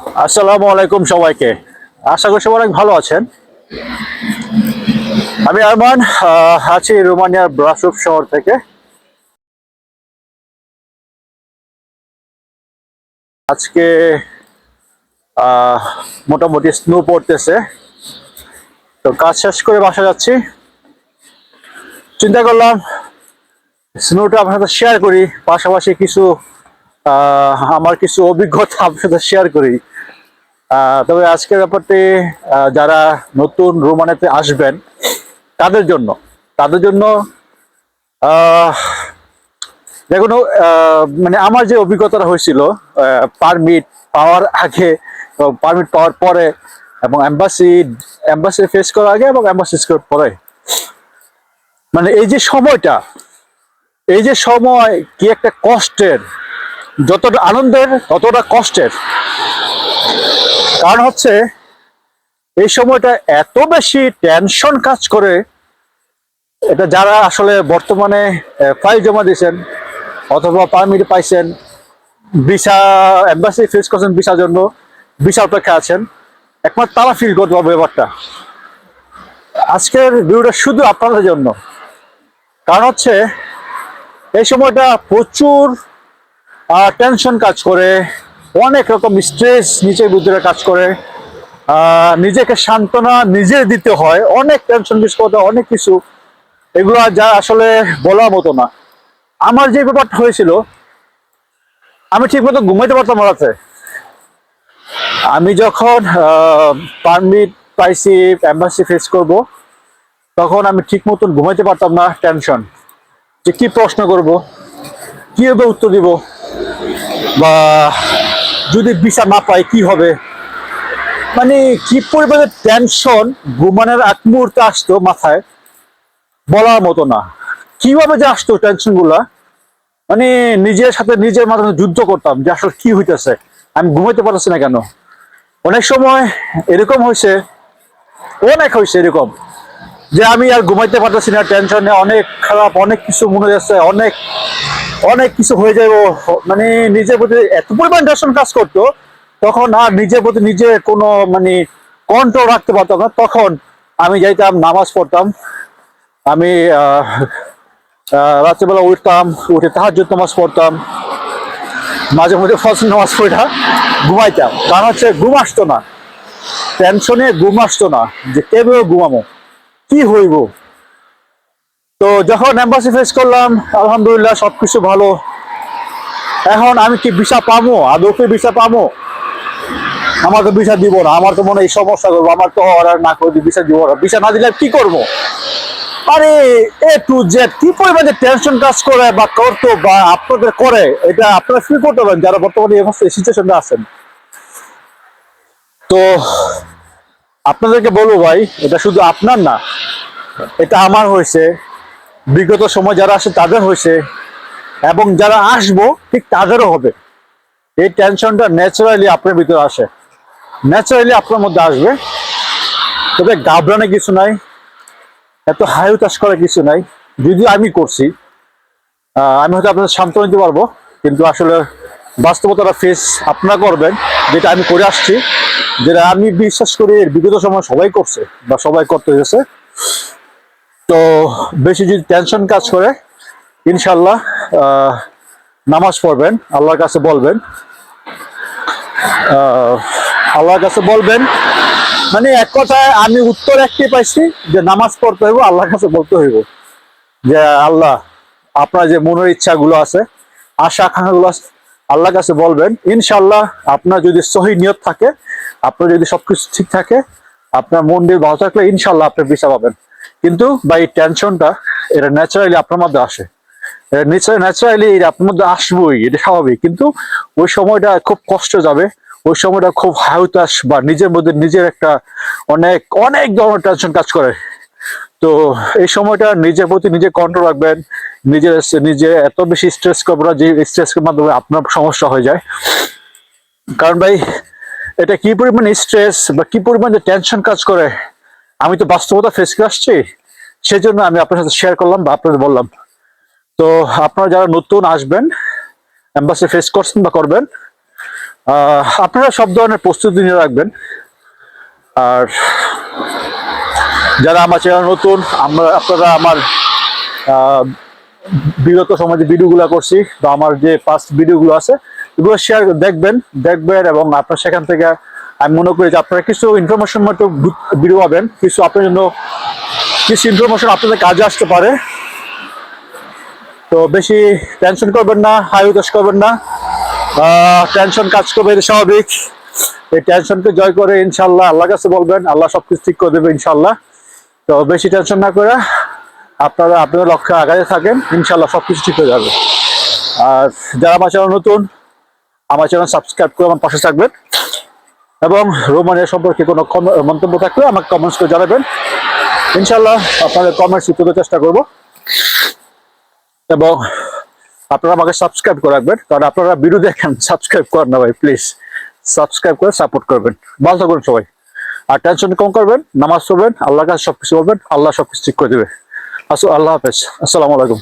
আসসালামু আলাইকুম সবাইকে। আশা করি সবাই অনেক ভালো আছেন। আমি আরমান আছি রোমানিয়ার ব্রাসুপ শহর থেকে। আজকে মোটামুটি স্নো পড়তেছে। তো কাজ শেষ করে বাসা যাচ্ছি। চিন্তা করলাম, স্নোটা আপনার সাথে শেয়ার করি। পাশাপাশি কিছু আমার কিছু অভিজ্ঞতা আপনার সাথে শেয়ার করি তবে আজকের ব্যাপারটি যারা নতুন রোমানেতে আসবেন, তাদের জন্য তাদের জন্য দেখুন মানে আমার যে অভিজ্ঞতাটা হয়েছিল পারমিট পাওয়ার আগে পারমিট পাওয়ার পরে, এবং এম্বাসি এম্বাসি ফেস করার আগে এবং এম্বাসি করার পরে মানে এই যে সময়টা, এই যে সময়, কি একটা কষ্টের যতটা আনন্দের, ততটা কষ্টের। কারণ হচ্ছে, এই সময়টা এত বেশি টেনশন কাজ করে, এটা যারা আসলে বর্তমানে ফাইল জমা দিয়েছেন, অথবা পারমিট পাইছেন ভিসা এম্বাসি ফেস করছেন ভিসার জন্য ভিসা অপেক্ষা আছেন, একমাত্র তারা ফিল করতে পারবে ব্যাপারটা। আজকের ভিডিওটা শুধু আপনাদের জন্য। কারণ হচ্ছে, এই সময়টা প্রচুর টেনশন কাজ করে, অনেক রকম স্ট্রেস নিচের ভিতরে কাজ করে। নিজেকে সান্ত্বনা নিজে দিতে হয়, অনেক টেনশন করতে অনেক কিছু। এগুলো যা আসলে বলার মতো না। আমার যে ব্যাপারটা হয়েছিল, আমি ঠিক মতো ঘুমাইতে পারতাম রাতে। আমি যখন পারমিট পাইছি এম্বাসি ফেস করব, তখন আমি ঠিক মতন ঘুমাইতে পারতাম না টেনশন যে কি প্রশ্ন করব কীভাবে উত্তর দিব? বা যদি ভিসা না পাই কি হবে? মানে কি পরিমাণে টেনশন ঘুমানোর এক মুহূর্তে আসতো মাথায়, বলার মতো না। কীভাবে যে আসতো টেনশনগুলা? মানে নিজের সাথে নিজের মাধ্যমে যুদ্ধ করতাম যে আসলে কি হইতেছে, আমি ঘুমাইতে পারছি না কেন? অনেক সময় এরকম হয়েছে, অনেক হয়েছে এরকম। যে আমি আর ঘুমাইতে পারতেছি না টেনশনে অনেক খারাপ, অনেক কিছু মনে যাচ্ছে, অনেক অনেক কিছু হয়ে যাবে মানে নিজের প্রতি এত পরিমাণ টেনশন কাজ করতো, তখন আর নিজের প্রতি নিজে কোনো মানে কন্ট্রোল রাখতে পারতাম না। তখন আমি যাইতাম, নামাজ পড়তাম। আমি রাত্রেবেলা উঠতাম, উঠে তাহার নামাজ পড়তাম। মাঝে মধ্যে ফসল নামাজ পড়া, ঘুমাইতাম। কারণ হচ্ছে ঘুম আসতো না। টেনশনে ঘুম আসতো না, যে কেভাবে ঘুমামো কি হইব? তো যখন এম্বাসি ফেস করলাম, আলহামদুলিল্লাহ সবকিছু ভালো। এখন আমি কি ভিসা পাবো আদৌ কি ভিসা পাবো আমার তো ভিসা দিব না। আমার তো মনে এই সমস্যা করব। আমার তো অর্ডার না করে ভিসা দিব না। ভিসা না দিলে কি করব? আরে এ টু জেড কি পরিমাণে টেনশন কাজ করে বা করতো বা আপনাদের করে, এটা আপনারা ফিল করতে পারেন, যারা বর্তমানে এই অবস্থা সিচুয়েশনে আছেন। তো আপনাদেরকে বলব ভাই, এটা শুধু আপনার না, এটা আমার হয়েছে, বিগত সময় যারা আসে তাদের হয়েছে, এবং যারা আসব, ঠিক তাদেরও হবে। এই টেনশনটা ন্যাচারালি আপনার ভিতরে আসে। ন্যাচারালি আপনার মধ্যে আসবে। তবে ঘাবড়ানো কিছু নাই, এত হাই উতাস করার কিছু নাই। যদিও আমি করছি আমি হয়তো আপনাদের সান্ত্বনা দিতে পারব, কিন্তু আসলে বাস্তবতাটা ফেস আপনারা করবেন। যেটা আমি করে আসছি, যেটা আমি বিশ্বাস করি বিগত সময় সবাই করছে বা সবাই করতে গেছে তো বেশি যদি টেনশন কাজ করে, ইনশাল্লাহ নামাজ পড়বেন, আল্লাহর কাছে বলবেন। আল্লাহর কাছে বলবেন মানে এক কথায় আমি উত্তর একটি পাইছি, যে নামাজ পড়তে হইব, আল্লাহর কাছে বলতে হইব। যে আল্লাহ, আপনার যে মনের ইচ্ছাগুলো আছে আশা আকাঙ্ক্ষাগুলো আছে আল্লাহর কাছে বলবেন ইনশাল্লাহ আপনার যদি সহি নিয়ত থাকে, আপনার যদি সবকিছু ঠিক থাকে, আপনার মন দিয়ে ভালো থাকলে ইনশাল্লাহ আপনি ভিসা পাবেন। কিন্তু বা এই টেনশনটা এটা ন্যাচারালি আপনার মধ্যে আসে। ন্যাচারালি এটা আপনার মধ্যে আসবোই, এটা স্বাভাবিক। কিন্তু ওই সময়টা খুব কষ্ট যাবে, ওই সময়টা খুব হাউতাস বা নিজের মধ্যে নিজের একটা অনেক অনেক ধরনের টেনশন কাজ করে। তো এই সময়টা নিজের প্রতি নিজে কন্ট্রোল রাখবেন, নিজের নিজে এত বেশি স্ট্রেস করব না যে স্ট্রেসের মাধ্যমে আপনার সমস্যা হয়ে যায়। কারণ ভাই, এটা কি পরিমাণ স্ট্রেস বা কি পরিমাণ যে টেনশন কাজ করে? আমি তো বাস্তবতা ফেস করে আসছি, সেজন্য আমি আপনার সাথে শেয়ার করলাম বা আপনাদের বললাম। তো আপনারা যারা নতুন আসবেন এম্বাসি ফেস করছেন বা করবেন আপনারা সব ধরনের প্রস্তুতি নিয়ে রাখবেন। আর যারা আমার চ্যানেল নতুন, আমরা আপনারা আমার বিগত সময় যে ভিডিওগুলো করছি বা আমার যে ফার্স্ট ভিডিওগুলো আছে, এগুলো শেয়ার দেখবেন দেখবেন এবং আপনার সেখান থেকে, আমি মনে করি যে আপনারা কিছু ইনফরমেশন মতো ভিডিও পাবেন, কিছু আপনার জন্য, কিছু ইনফরমেশন আপনাদের কাজে আসতে পারে। তো বেশি টেনশন করবেন না, হাই উদাস করবেন না টেনশন কাজ করবে, এটা স্বাভাবিক। এই টেনশনকে জয় করে ইনশাল্লাহ আল্লাহ কাছে বলবেন, আল্লাহ সব কিছু ঠিক করে দেবে ইনশাল্লাহ। তো বেশি টেনশন না করে আপনারা আপনাদের লক্ষ্যে আগাতে থাকেন ইনশাল্লাহ সবকিছু ঠিক হয়ে যাবে। আর যারা আমার চ্যানেল নতুন, আমার চ্যানেল সাবস্ক্রাইব করে আমার পাশে থাকবেন এবং রোমানিয়া সম্পর্কে কোনো মন্তব্য থাকলে আমাকে কমেন্টস করে জানাবেন। ইনশাল্লাহ আপনাদের কমেন্টস উত্তরের চেষ্টা করব। এবং আপনারা আমাকে সাবস্ক্রাইব করে রাখবেন, কারণ আপনারা দেখেন সাবস্ক্রাইব করেন না ভাই প্লিজ সাবস্ক্রাইব করে সাপোর্ট করবেন। ভালো থাকুন সবাই। আর টেনশন কম করবেন, নামাজ পড়বেন আল্লাহ কাছে সবকিছু বলবেন, আল্লাহ সবকিছু ঠিক করে দেবে। আসো, আল্লাহ হাফেজ। আসসালামু আলাইকুম।